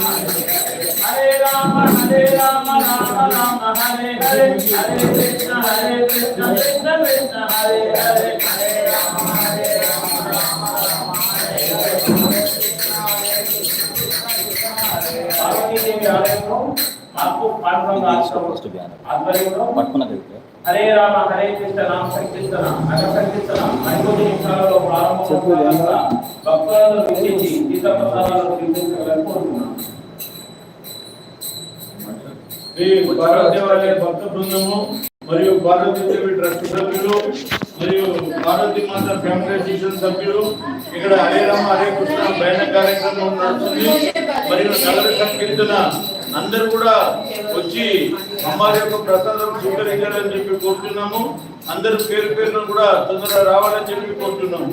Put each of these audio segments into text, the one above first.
హరే రామ హరే రామ రామ రామ హరే హరే హరే కృష్ణ హరే కృష్ణ కృష్ణ కృష్ణ హరే హరే హరే రామ హరే రామ రామ రామ హరే హరే పార్వతీదేవి పాఠం ఆధ్వర్యంలో పట్టుకున్నది హరే రామ హరే కృష్ణ రామ సంకీర్తన నగ సంకీర్తన ఐదు నిమిషాలలో భక్తులను విధించి గీత ప్రసాదాలను శ్రీ పార్వతీవాలయ భక్త బృందము మరియు పార్వతీదేవి ట్రస్ట్ సభ్యులు మరియు పార్వతీ మాత ఫ్యామిలీ అసోసియేషన్ సభ్యులు ఇక్కడ హరే రామ హరే కృష్ణ బయట కార్యక్రమం నడుస్తుంది. మరియు నగర సంకీర్తన అందరూ కూడా వచ్చి అమ్మారి యొక్క ప్రసాదం స్వీకరించాలని చెప్పి కోరుతున్నాము. అందరూ పేరు పేరును కూడా తొందరగా రావాలని చెప్పి కోరుతున్నాము.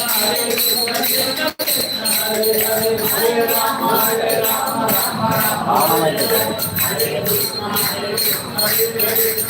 Thank you.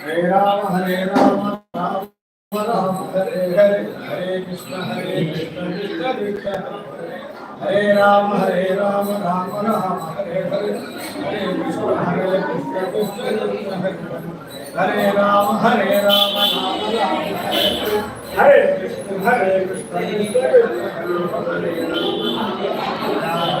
హరే రామ హరే రామ రామ రామ హరే హరే హరే కృష్ణ హరే కృష్ణ కృష్ణ కృష్ణ హరే రామ హరే రామ రామ రామ హరే హరే హరే కృష్ణ హరే కృష్ణ కృష్ణ కృష్ణ హరే రామ హరే రామ రామ రామ హరే హరే కృష్ణ హరే కృష్ణ కృష్ణ కృష్ణ హరే రామ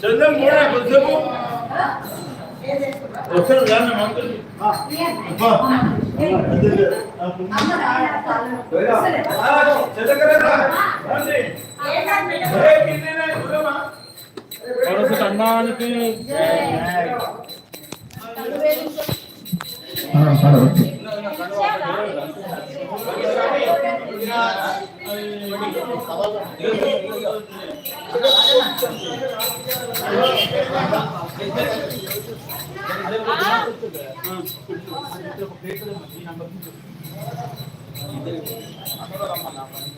చందం కూడా కొంచెము. వస్తారు కానీ మంత్రులు. మనసు అన్నానికి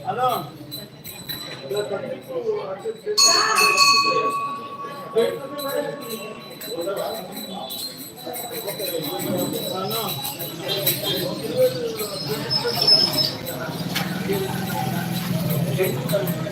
హలో అమ్మ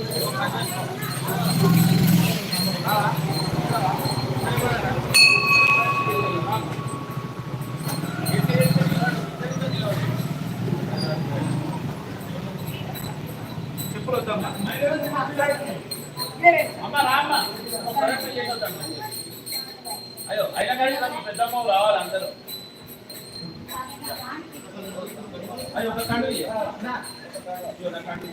అయ్యో ఒక కండు ఇయ్యి. ఇయ్యి ఒక కండు.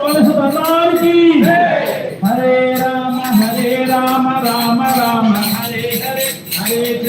పోలీసు